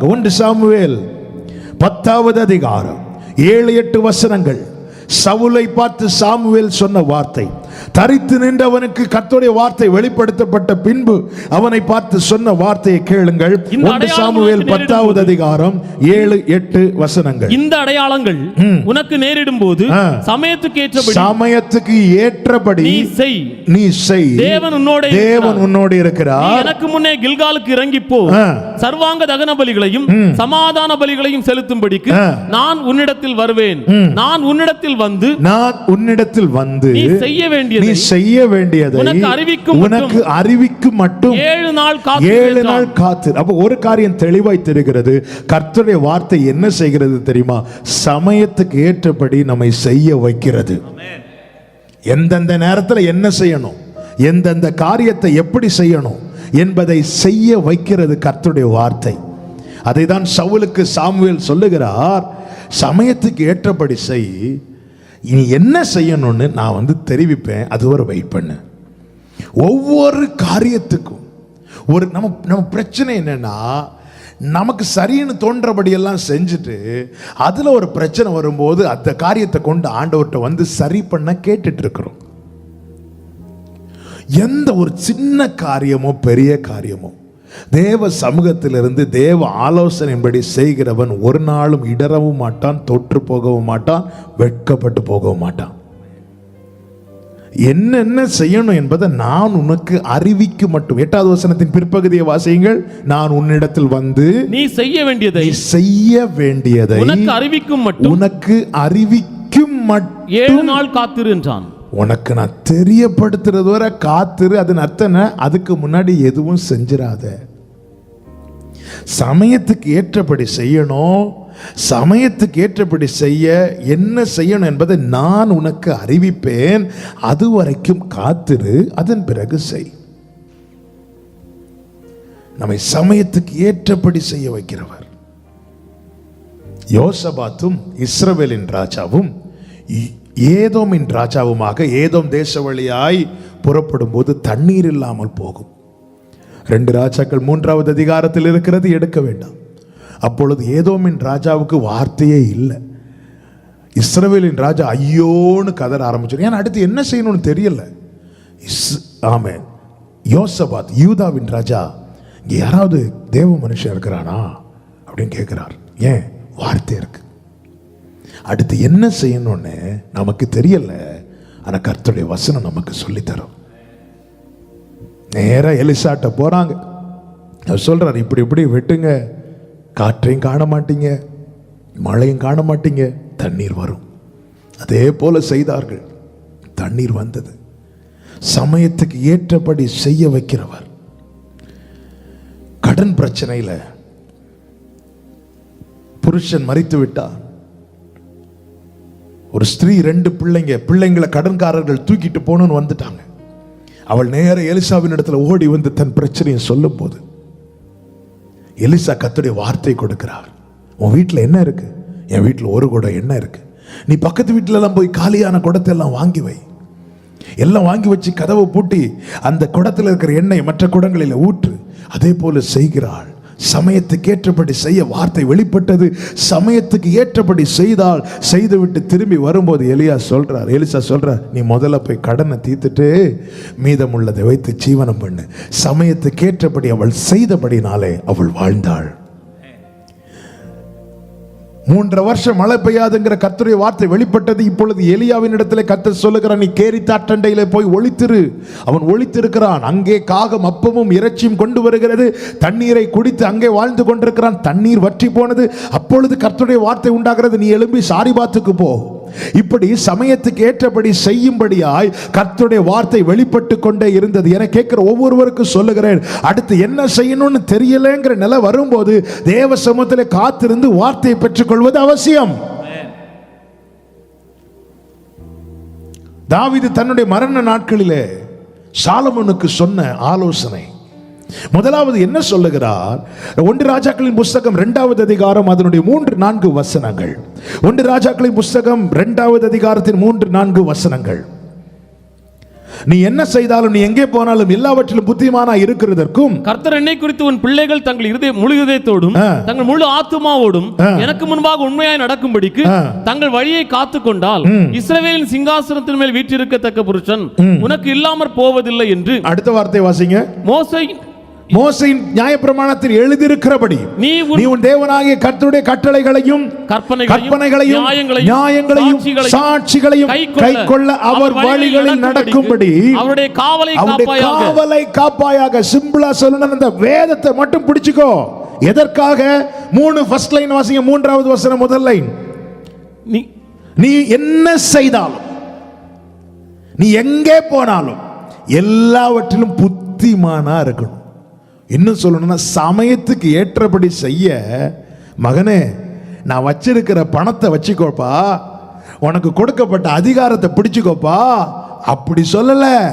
ஒன்று சாமுவேல் பத்தாவது அதிகாரம் ஏழு எட்டு வசனங்கள். சவுலை பார்த்து சாமுவேல் சொன்ன வார்த்தை தரித்து நின்றவனுக்கு கர்த்தருடைய வார்த்தை வெளிப்படுத்தப்பட்ட பின்பு அவனை பார்த்து சொன்ன வார்த்தையை கேளுங்கள். ஒன்று சாமுவேல் பத்தாவது அதிகாரம் ஏழு எட்டு வசனங்கள். இந்த அடையாளங்கள் உனக்கு நேரிடும் போது. சமயத்துக்கு ஏற்றபடி சமயத்துக்கு ஏற்றபடி நீ செய். நீ செய். தேவன் உன்னோட தேவன். உன்னோடு இருக்கிறார். எனக்கு முன்னே கில்காலுக்கு இறங்கி போ. சர்வாங்க தகன பலிகளையும் சமாதான பலிகளையும் செலுத்தும்படிக்கு. நான் உன்னிடத்தில் வருவேன். நான் உன்னிடத்தில் வந்து நான் உன்னிடத்தில் வந்து நீ செய்ய நீ வேண்டியதை செய்ய வேண்டியதை உனக்கு அறிவிக்கும் உனக்கு அறிவிக்கும் மட்டும். ஏழு நாள் காத்து ஏழு. நாள் காத்து. அப்ப ஒரு காரியம் தெளிவாய் தெரிகிறது. கர்த்தருடைய வார்த்தை என்ன செய்கிறது தெரியுமா? சமயத்துக்கு ஏற்றபடி நம்மை செய்ய வைக்கிறது. எந்தெந்த நேரத்துல என்ன செய்யணும்? எந்தெந்த காரியத்தை எப்படி செய்யணும்? என்பதை செய்ய வைக்கிறது கர்த்தருடைய வார்த்தை. அதை தான் சவுலுக்கு சாமுவேல் சொல்லுகிறார். சமயத்துக்கு ஏற்றபடி செய். இனி என்ன செய்யணும்னு நான் வந்து தெரிவிப்பேன். அது ஒரு வெயிட் பண்ணு. ஒவ்வொரு காரியத்துக்கும் ஒரு நம்ம நம்ம பிரச்சனை என்னென்னா நமக்கு சரின்னு தோன்றபடியெல்லாம் செஞ்சுட்டு அதில் ஒரு பிரச்சனை வரும்போது அந்த காரியத்தை கொண்டு ஆண்டவர்கிட்ட வந்து சரி பண்ண கேட்டுட்டு இருக்கிறோம் எந்த ஒரு சின்ன காரியமோ பெரிய காரியமோ தேவ சமூகத்திலிருந்து தேவ ஆலோசனையின்படி செய்கிறவன் ஒரு நாளும் இடரவும் மாட்டான் தோற்று போகவும் மாட்டான் வெட்கப்பட்டு போகவும் மாட்டான். என்னென்ன செய்யணும் என்பதை நான் உனக்கு அறிவிக்க மட்டும். எட்டாவது வசனத்தின் பிற்பகுதியை வாசியுங்கள். நான் உன்னிடத்தில் வந்து நீ செய்ய வேண்டியதை செய்ய வேண்டியதை உனக்கு அறிவிக்கும் மட்டும். உனக்கு அறிவிக்கும் மட்டும் ஏழு நாள் காத்திரு என்றான். உனக்கு நான் தெரியப்படுத்துறது வரை காத்துரு அதன் அர்த்தனை அதுக்கு முன்னாடி எதுவும் செஞ்சிடாத சமயத்துக்கு ஏற்றபடி செய்யணும். சமயத்துக்கு ஏற்றபடி செய்ய என்ன செய்யணும் என்பதை நான் உனக்கு அறிவிப்பேன். அது வரைக்கும் காத்திரு அதன் பிறகு செய். நம்மை சமயத்துக்கு ஏற்றபடி செய்ய வைக்கிறவர். யோசபாத்தும் இஸ்ரவேலின் ராஜாவும் இ- ஏதோமின் ராஜாவுமாக ஏதோம் தேச வழியாய் புறப்படும் போது தண்ணீர் இல்லாமல் போகும். ரெண்டு ராஜாக்கள் மூன்றாவது அதிகாரத்தில் இருக்கிறது எடுக்க வேண்டாம். அப்பொழுது ஏதோமின் ராஜாவுக்கு வார்த்தையே இல்லை. இஸ்ரவேலின் ராஜா ஐயோன்னு கதற ஆரம்பிச்சிடும் ஏன்னா அடுத்து என்ன செய்யணும்னு தெரியல. இஸ் ஆமே யோசபாத் யூதாவின் ராஜா இங்கே யாராவது தேவ மனுஷன் இருக்கிறானா அப்படின்னு கேட்குறார். ஏன்? வார்த்தை இருக்குது அடுத்து என்ன செய்யணும்னு நமக்கு தெரியல. ஆனால் கர்த்தருடைய வசனம் நமக்கு சொல்லித்தரும். நேராக எலிசாட்ட போகிறாங்க அவர் சொல்கிறார் இப்படி இப்படி வெட்டுங்க. காற்றையும் காண மாட்டீங்க. மழையும் காண மாட்டீங்க. தண்ணீர் வரும். அதே போல செய்தார்கள். தண்ணீர் வந்தது. சமயத்துக்கு ஏற்றபடி செய்ய வைக்கிறவர். கடன் பிரச்சனையில் புருஷன் மறித்து விட்டார் ஒரு ஸ்திரீ ரெண்டு பிள்ளைங்க பிள்ளைங்களை கடன்காரர்கள் தூக்கிட்டு போகணும்னு வந்துட்டாங்க. அவள் நேர எலிசாவின் இடத்துல ஓடி வந்து தன் பிரச்சனையை சொல்லும் போது எலிசா கத்துடைய வார்த்தை கொடுக்கிறார். உன் வீட்டில் என்ன இருக்கு? என் வீட்டில் ஒரு குடம் என்ன இருக்கு. நீ பக்கத்து வீட்டிலலாம் போய் காலியான குடத்தை எல்லாம் வாங்கி வை. எல்லாம் வாங்கி வச்சு கதவை பூட்டி அந்த குடத்தில் இருக்கிற எண்ணெய் மற்ற குடங்களில் ஊற்று அதே போல செய்கிறாள். சமயத்துக்கு ஏற்றபடி செய்ய வார்த்தை வெளிப்பட்டது. சமயத்துக்கு ஏற்றபடி செய்தால் செய்துவிட்டு திரும்பி வரும்போது எலியா சொல்கிறார் எலிசா சொல்கிறார் நீ முதல்ல போய் கடனை தீர்த்துட்டு மீதமுள்ளதை வைத்து ஜீவனம் பண்ணு. சமயத்துக்கு ஏற்றபடி அவள் செய்தபடினாலே அவள் வாழ்ந்தாள். மூன்றரை வருஷம் மழை பெய்யாதுங்கிற கத்துடைய வார்த்தை வெளிப்பட்டது. இப்பொழுது எலியாவின் இடத்துல கர்த்தர் சொல்லுகிறான் நீ கேரி தாட்டண்டையில போய் ஒழித்திரு அவன் ஒளித்திருக்கிறான். அங்கே காகம் அப்பமும் இறைச்சியும் கொண்டு வருகிறது. தண்ணீரை குடித்து அங்கே வாழ்ந்து கொண்டிருக்கிறான். தண்ணீர் வற்றி போனது. அப்பொழுது கர்த்தருடைய வார்த்தை உண்டாகிறது. நீ எழும்பி சாரிபாத்துக்கு போ. இப்படி சமயத்துக்கு ஏற்றபடி செய்யும்படியாய் கர்த்தருடைய வார்த்தை வெளிப்பட்டு கொண்டே இருந்தது. என கேட்கிற ஒவ்வொருவருக்கும் சொல்லுகிறேன். அடுத்து என்ன செய்யணும்னு தெரியலங்கிற நிலை வரும்போது தேவ சமூகத்தில் காத்திருந்து வார்த்தையை பெற்றுக்கொள்வது அவசியம். தாவிது தன்னுடைய மரண நாட்களிலே சாலமனுக்கு சொன்ன ஆலோசனை. முதலாவது என்ன சொல்லுகிறார் ஒன்று ராஜாக்களின் புஸ்தகம் இரண்டாவது அதிகாரம் அதனுடைய மூன்று நான்கு வசனங்கள் ஒன்று ராஜாக்களின் புஸ்தகம் இரண்டாவது அதிகாரத்தின் மூன்று நான்கு வசனங்கள் நீ என்ன செய்தாலும் நீ எங்கே போனாலும் எல்லாவற்றிலும் புத்திமானா இருக்கிறதற்கும் கர்த்தர் என்னை குறித்து உன் பிள்ளைகள் தங்கள் இருதய முழு இதயத்தோடும். தங்கள் முழு ஆத்துமாவோடும். எனக்கு முன்பாக உண்மையாய் நடக்கும்படிக்கு. தங்கள் வழியை காத்து கொண்டால் இஸ்ரவேலின் சிங்காசனத்தின் மேல் வீற்றிருக்கத்தக்க புருஷன் உனக்கு இல்லாமற் போவதில்லை என்று அடுத்த வார்த்தை வாசிங்க மோசை மோசையின் நியாயப்பிரமாணத்தில் எழுதியிருக்கிறபடி நீ நீ உன் தேவனாகிய கர்த்தருடைய கட்டளைகளையும் கற்பனைகளையும் நியாயங்களையும் சாட்சிகளையும் சாட்சிகளையும் கைக்கொள்ள அவர் வழிகளில் நடக்கும்படி அவருடைய காவலை காவலை காப்பாயாக. சிம்பிளா சொல்லணும் இந்த வேதத்தை மட்டும் பிடிச்சுக்கோ. எதற்காக? மூணு ஃபர்ஸ்ட் லைன் வாசிங்க மூன்றாவது வசனம் முதல் லைன் நீ நீ என்ன செய்தாலும் நீ எங்கே போனாலும் எல்லாவற்றிலும் புத்திமானா இருக்கணும். இன்னும் சொல்லணும்னா சமயத்துக்கு ஏற்றபடி செய்ய மகனே நான் வச்சிருக்கிற பணத்தை வச்சுக்கோப்பா. உனக்கு கொடுக்கப்பட்ட அதிகாரத்தை பிடிச்சுக்கோப்பா. அப்படி சொல்லல.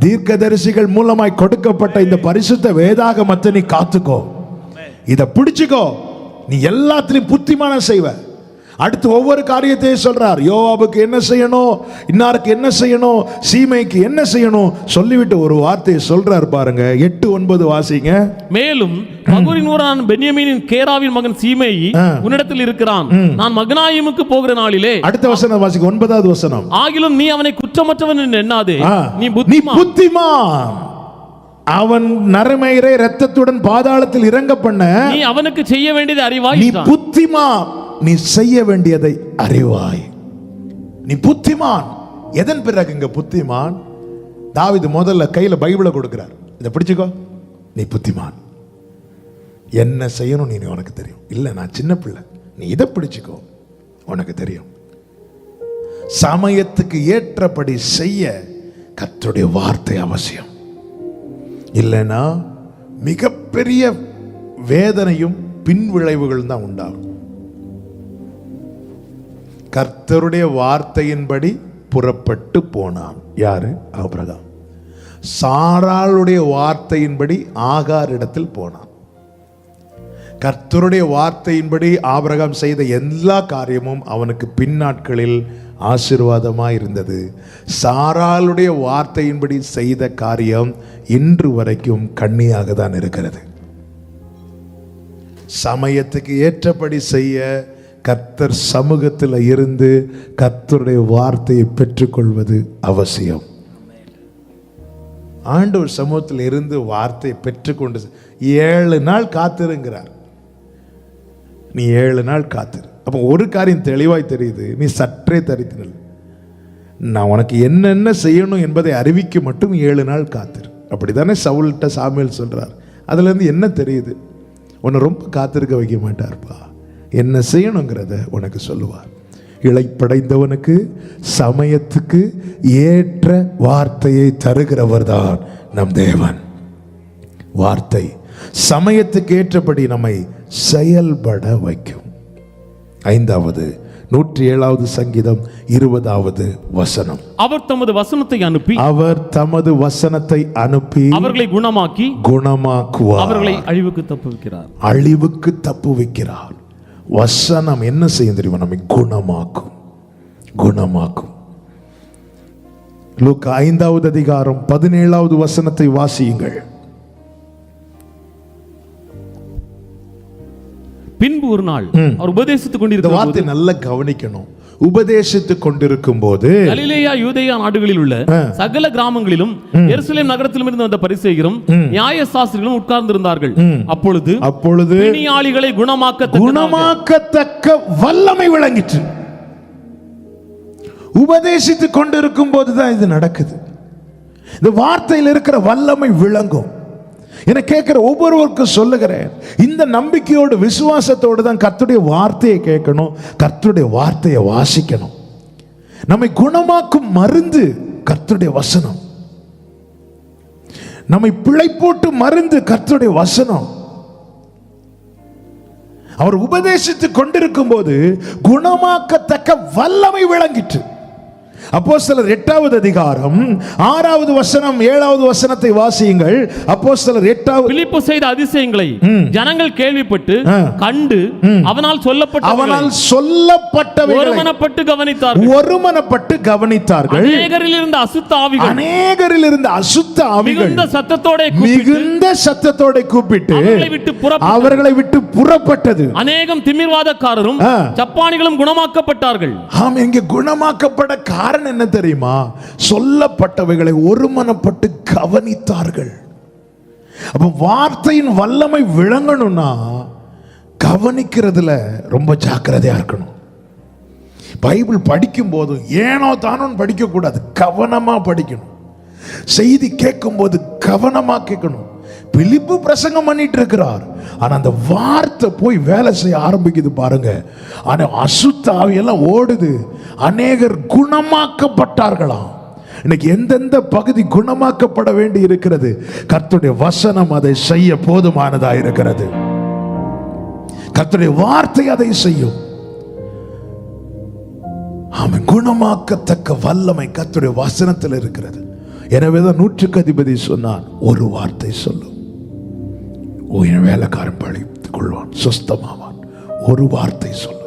தீர்க்கதரிசிகள் மூலமாய் கொடுக்கப்பட்ட இந்த பரிசுத்த வேதாகமத்தை நீ காத்துக்கோ. இதை பிடிச்சுக்கோ. நீ எல்லாத்துலேயும் புத்திமானம் செய்வ. அடுத்து ஒவ்வொரு காரியத்தையும் சொல்றார். யோவாபுக்கு என்ன செய்யணும்? இன்னாருக்கு என்ன செய்யணும்? சீமைக்கு என்ன செய்யணும்? சொல்லிவிட்டு ஒரு வார்த்தையை சொல்றார் பாருங்க. எட்டு ஒன்பது வாசிங்க. மேலும் மகுரின் ஊரான் பென்யமீனின் கேராவின் மகன் சீமேயி ஆ. உன்னிடத்தில் இருக்கிறான். நான் மகனாயிமுக்கு போகிற நாளிலே அடுத்த வசனம் வாசிங்க. ஒன்பதாவது வசனம். ஆகிலும் நீ அவனை குற்றமற்றவன் எண்ணாதே. நீ புத்திமான். புத்திமான். அவன் நரமயிரை ரத்தத்துடன் பாதாளத்தில் இறங்க பண்ண நீ அவனுக்கு செய்ய வேண்டியது அறிவாய் நீ. புத்திமான். நீ செய்ய வேண்டியதை அறிவாய். நீ புத்திமான். எதன் பிறகு இங்க புத்திமான்? தாவிது முதல்ல கையில பைபிளை கொடுக்கிறார். இதை பிடிச்சிக்கோ. நீ புத்திமான். என்ன செய்யணும் நீ உனக்கு தெரியும். இல்லை நான் சின்ன பிள்ளை. நீ இதை பிடிச்சிக்கோ. உனக்கு தெரியும். சமயத்துக்கு ஏற்றபடி செய்ய கத்துடைய வார்த்தை அவசியம். இல்லைன்னா மிகப்பெரிய வேதனையும் பின்விளைவுகள் தான் உண்டாகும். கர்த்தருடைய வார்த்தையின்படி புறப்பட்டு போனான். யாரு? ஆபிரகாம். சாராளுடைய வார்த்தையின்படி ஆகார் இடத்தில் போனான். கர்த்தருடைய வார்த்தையின்படி ஆபிரகாம் செய்த எல்லா காரியமும் அவனுக்கு பின்னாட்களில் ஆசீர்வாதமாய் இருந்தது. சாராளுடைய வார்த்தையின்படி செய்த காரியம் இன்று வரைக்கும் கண்ணியாக தான் இருக்கிறது. சமயத்துக்கு ஏற்றபடி செய்ய கர்த்தர் சமூகத்தில் இருந்து கர்த்தருடைய வார்த்தையை பெற்றுக்கொள்வது அவசியம். ஆண்டவர் சமூகத்தில் இருந்து வார்த்தையை பெற்றுக்கொண்டு ஏழு நாள் காத்திருங்கிறார். நீ ஏழு நாள் காத்திரு. அப்போ ஒரு காரியம் தெளிவாய் தெரியுது நீ சற்றே தரித்தினல் நான் உனக்கு என்னென்ன செய்யணும் என்பதை அறிவிக்க மட்டும் ஏழு நாள் காத்திரு. அப்படிதானே சவுல்கிட்ட சாமியல் சொல்றார். அதுல இருந்து என்ன தெரியுது? உன்னை ரொம்ப காத்திருக்க வைக்க மாட்டார்ப்பா. என்ன செய்யணுங்கிறத உனக்கு சொல்லுவார். இளைப்படைந்தவனுக்கு சமயத்துக்கு ஏற்ற வார்த்தையை தருகிறவர் தான் நம் தேவன். வார்த்தை சமயத்துக்கு ஏற்றபடி நம்மை செயல்பட வைக்கும். ஐந்தாவது நூற்றி ஏழாவது சங்கீதம் இருபதாவது வசனம். அவர் தமது வசனத்தை அனுப்பி அவர் தமது வசனத்தை அனுப்பி அவர்களை குணமாக்கி குணமாக்குவார். அவர்களை அழிவுக்கு தப்புவிக்கிறார். அழிவுக்கு தப்பு வைக்கிறார் வசனம் என்ன செய்யும் தெரியுமா? நம்மை குணமாக்கும். குணமாக்கும். லூக் ஐந்தாவது அதிகாரம் பதினேழாவது வசனத்தை வாசியுங்கள். பின்பு ஒரு நாள் அவர் உபதேசித்துக் கொண்டிருந்த வார்த்தை நல்லா கவனிக்கணும். உபதேசித்துக் கொண்டிருக்கும் போது கலிலேயா யூதேயா நாடுகளில் உள்ள சகல கிராமங்களிலும் எருசலேம் நகரத்திலும் இருந்து வந்த பரிசேயரும் நியாய சாஸ்திரிகளும் உட்கார்ந்திருந்தார்கள். அப்பொழுது அப்பொழுது பிணியாளிகளை குணமாக்க குணமாக்கத்தக்க வல்லமை விளங்கிற்று. உபதேசித்துக் கொண்டிருக்கும் போதுதான் இது நடக்குது. இந்த வார்த்தையில் இருக்கிற வல்லமை விளங்கும். என கேட்குற ஒவ்வொருவருக்கும் சொல்லுகிறேன். இந்த நம்பிக்கையோடு விசுவாசத்தோடு தான் கர்த்துடைய வார்த்தையை கேட்கணும் கர்த்துடைய வார்த்தையை வாசிக்கணும். நம்மை குணமாக்கும் மருந்து கர்த்துடைய வசனம். நம்மை பிழைப்போட்டு மருந்து கர்த்துடைய வசனம். அவர் உபதேசித்துக் கொண்டிருக்கும் போது குணமாக்கத்தக்க வல்லமை விளங்கிற்று அப்போஸ்தலர் எட்டாவது அதிகாரம் ஆறாவது வசனம் ஏழாவது வசனத்தை வாசியுங்கள். அப்போஸ்தலர் எட்டாவது பிலிப்பு செய்த அதிசயங்களை ஜனங்கள் கேள்விப்பட்டு. கண்டு அவனால் சொல்லப்பட்ட அவனால் சொல்லப்பட்டவைகளை ஒருமனப்பட்டு கவனித்தார்கள். ஒருமனப்பட்டு கவனித்தார்கள். அநேகரில் இருந்த அசுத்த ஆவிகள் அநேகரில் இருந்த அசுத்த ஆவிகள் மிகுந்த சத்தத்தோட மிகுந்த சத்தத்தோட கூப்பிட்டு அவர்களை விட்டு அவர்களை விட்டு புறப்பட்டது. அநேகம் திமிர்வாதக்காரரும். ஜப்பானிகளும் குணமாக்கப்பட்டார்கள். ஆம் இங்கே குணமாக்கப்பட காரணம் என்ன தெரியுமா? சொல்லப்பட்டவைகளை ஒருமனப்பட்டு கவனித்தார்கள். அப்ப வார்த்தையின் வல்லமை விளங்கணும்னா கவனிக்கிறதுல ரொம்ப ஜாக்கிரதையா இருக்கணும். பைபிள் படிக்கும் போது ஏனோ தானோன்னு படிக்க கூடாது கவனமா படிக்கணும். செய்தி கேட்கும் போது கவனமா கேட்கணும். பிலிப்பு பிரசங்கம் பண்ணிட்டு இருக்கிறார் ஆனா அந்த வார்த்தை போய் வேலை செய்ய ஆரம்பிக்குது பாருங்க. ஆனா அசுத்தாவியெல்லாம் ஓடுது. அநேகர் குணமாக்கப்பட்டார்களாம். இன்னைக்கு எந்தெந்த பகுதி குணமாக்கப்பட வேண்டி இருக்கிறது? கர்த்துடைய வசனம் அதை செய்ய போதுமானதா இருக்கிறது. கர்த்துடைய வார்த்தை அதை செய்யும். அவன் குணமாக்கத்தக்க வல்லமை கர்த்துடைய வசனத்தில் இருக்கிறது. எனவேதான் நூற்றுக்கு அதிபதி சொன்னான் ஒரு வார்த்தை சொல்லும். உன் வேலைக்காரன் பழித்துக் கொள்வான் சுஸ்தமாவான். ஒரு வார்த்தை சொல்லும்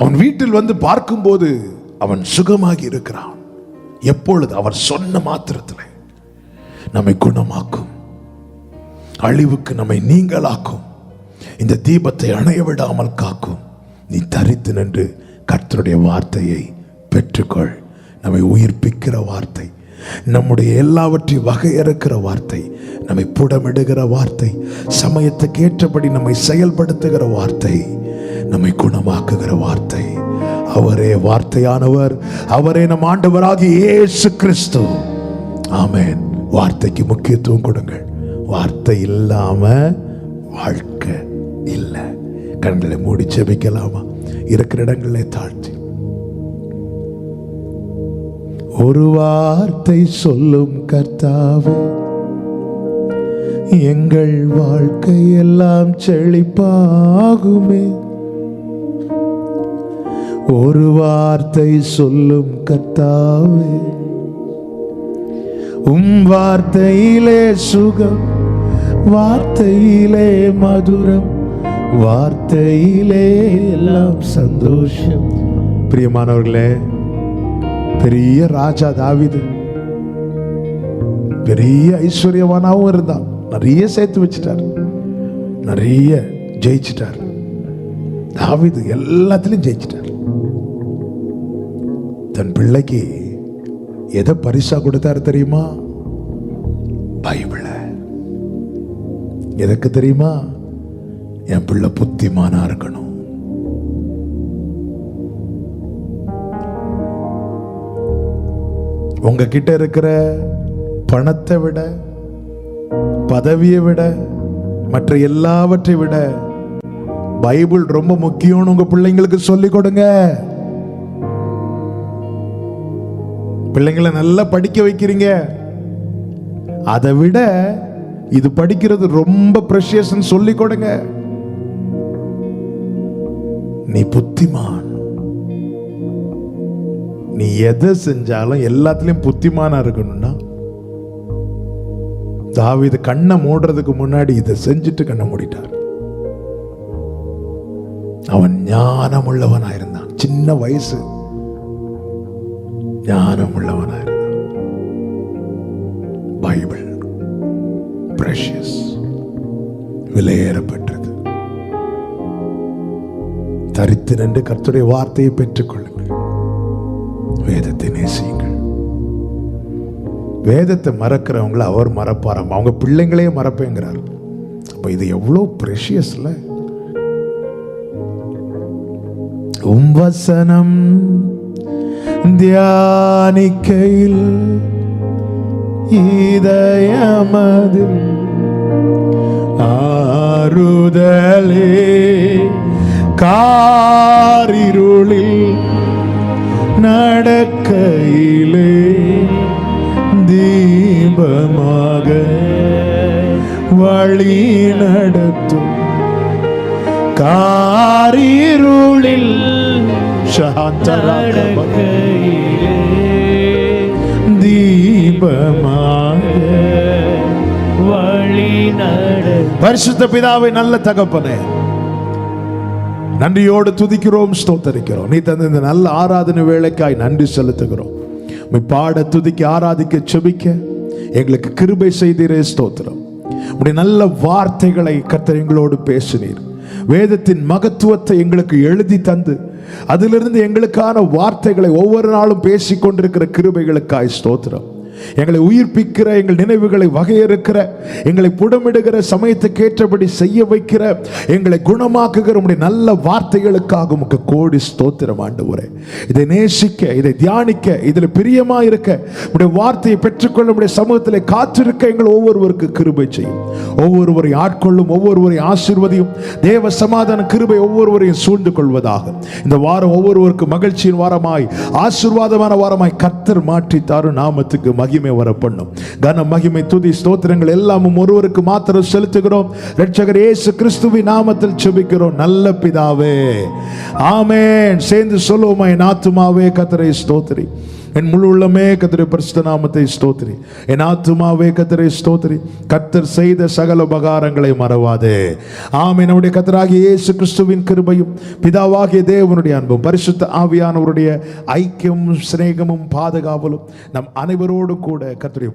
அவன் வீட்டில் வந்து பார்க்கும்போது அவன் சுகமாகி இருக்கிறான். எப்பொழுது அவர் சொன்ன மாத்திரத்தில் நம்மை குணமாக்கும் அழிவுக்கு நம்மை நீங்களாக்கும் இந்த தீபத்தை அணைய விடாமல் காக்கும். நீ தரித்து நின்று கர்த்தருடைய வார்த்தையை பெற்றுக்கொள். நம்மை உயிர்ப்பிக்கிற வார்த்தை நம்முடைய எல்லாவற்றையும் வகையறுக்கிற வார்த்தை நம்மை புடமிடுகிற வார்த்தை சமயத்துக்கு ஏற்றபடி நம்மை செயல்படுத்துகிற வார்த்தை நம்மை குணமாக்குகிற வார்த்தை. அவரே வார்த்தையானவர் அவரே நம் ஆண்டவராகிய இயேசு கிறிஸ்து. ஆமேன். வார்த்தைக்கு முக்கியத்துவம் கொடுங்கள். வார்த்தை இல்லாம வாழ்க்கை இல்லை. கண்களை மூடி செபிக்கலாமா? இருக்கிற இடங்களே தாழ்த்தி. ஒரு வார்த்தை சொல்லும் கர்த்தாவே எங்கள் வாழ்க்கை எல்லாம் செழிப்பாகுமே. ஒரு வார்த்தை சொல்லும் கர்த்தாவே உம் வார்த்தையிலே சுகம் வார்த்தையிலே மதுரம் வார்த்தையிலே எல்லாம் சந்தோஷம். பிரியமானவர்களே பெரிய ராஜா தாவிது. பெரிய ஐஸ்வர்யவானாவும் இருந்தான். நிறைய சேர்த்து வச்சிட்டார். நிறைய ஜெயிச்சிட்டார். தாவிது எல்லாத்திலும் ஜெயிச்சிட்டார். தன் பிள்ளைக்கு எதை பரிசா கொடுத்தாரு தெரியுமா? பைபிளை. எதற்கு தெரியுமா? என் பிள்ளை புத்திமானா இருக்கணும். உங்ககிட்ட இருக்கிற பணத்தை விட பதவியை விட மற்ற எல்லாவற்றை விட பைபிள் ரொம்ப முக்கியம்னு உங்க பிள்ளைங்களுக்கு சொல்லி கொடுங்க. பிள்ளைங்களை நல்லா படிக்க வைக்கிறீங்க. அதை விட இது படிக்கிறது ரொம்ப ப்ரெஷியஸ்ன்னு சொல்லி கொடுங்க. நீ புத்திமான். நீ எதை செஞ்சாலும் எல்லாத்துலயும் புத்திமானா இருக்கணும்னா தாவீது கண்ணை மூடுறதுக்கு முன்னாடி இதை செஞ்சுட்டு கண்ணை மூடிட்டார். அவன் ஞானம் உள்ளவனா இருந்தான். சின்ன வயசு ஞானம் உள்ளவனா இருந்தான். பைபிள் பிரஷியஸ் விலையேறப்பட்டது. தரித்து நின்று கர்த்துடைய வார்த்தையை பெற்றுக்கொள்ளுங்கள். வேதத்தை நேசியுங்கள். வேதத்தை மறக்கிறவங்கள அவர் மறப்பாராம். அவங்க பிள்ளைங்களே மறப்பேங்கிறார். அப்ப இது எவ்வளோ ப்ரெஷியஸ்ல உம் வசனம் தியானிக்கையில் இதயமதில் ஆறுதலே. காரிருளில் நடக்கையிலே தீபமாக வழி நடத்தும். காரிருளில் தீபமாக வழி நட பரிசுத்த பிதாவை நல்ல தகப்பனே. நன்றியோடு துதிக்கிறோம் ஸ்தோத்தரிக்கிறோம். நீ தந்த இந்த நல்ல ஆராதனை வேலைக்காய் நன்றி செலுத்துகிறோம். உம்மை பாட துதிக்க ஆராதிக்க செபிக்க எங்களுக்கு கிருபை செய்தீரே ஸ்தோத்திரம். உடைய நல்ல வார்த்தைகளை கர்த்தர் எங்களோடு பேசினீர். வேதத்தின் மகத்துவத்தை எங்களுக்கு எழுதி தந்து அதிலிருந்து எங்களுக்கான வார்த்தைகளை ஒவ்வொரு நாளும் பேசிக்கொண்டிருக்கிற கிருபைகளுக்காய் ஸ்தோத்திரம். எங்களை உயிர்ப்பிக்கிற எங்கள் நினைவுகளை வகையறுக்கிற எங்களை புடமிடுகிற சமயத்துக்கு ஏற்றபடி செய்ய வைக்கிற எங்களை குணமாக்குகிற உடைய நல்ல வார்த்தைகளுக்காக உமக்கு கோடி ஸ்தோத்திரம் ஆண்டவரே. இதை நேசிக்க இதை தியானிக்க இதில் பிரியமாக இருக்க உடைய வார்த்தையை பெற்றுக்கொள்ள உடைய சமூகத்தில் காத்திருக்க எங்கள் ஒவ்வொருவருக்கு கிருபை செய்யும். ஒவ்வொருவரை ஆட்கொள்ளும் ஒவ்வொருவரை ஆசீர்வதியும் தேவ சமாதான கிருபை ஒவ்வொருவரையும் சூழ்ந்து கொள்வதாக இந்த வாரம் ஒவ்வொருவருக்கு மகிழ்ச்சியின் வாரமாய் ஆசீர்வாதமான வாரமாய் கத்தர் மாற்றி தாரும் நாமத்துக்கு மகிமை வர பண்ணும் கன மகிமை துதி ஸ்தோத்திரங்கள் எல்லாமும் ஒருவருக்கு மாத்திரம் செலுத்துகிறோம். ரட்சகர் இயேசு கிறிஸ்துவின் நாமத்தில் செபிக்கிறோம் நல்ல பிதாவே. ஆமேன். சேர்ந்து சொல்லுவோமா என் ஆத்துமாவே கத்தரை ஸ்தோத்திரி. என் முழு உள்ளமே கத்திரை பரிசுத்த நாமத்தை ஸ்தோத்திரி. என் ஆத்துமாவே கத்திரை ஸ்தோத்திரி. கத்தர் செய்த சகல உபகாரங்களை மறவாதே. ஆமே நம்முடைய கத்தராகிய இயேசு கிறிஸ்துவின் கிருபையும் பிதாவாகிய தேவனுடைய அன்பும் பரிசுத்த ஆவியானவருடைய ஐக்கியமும் சிநேகமும் பாதுகாவலும் நம் அனைவரோடு கூட கத்தருடைய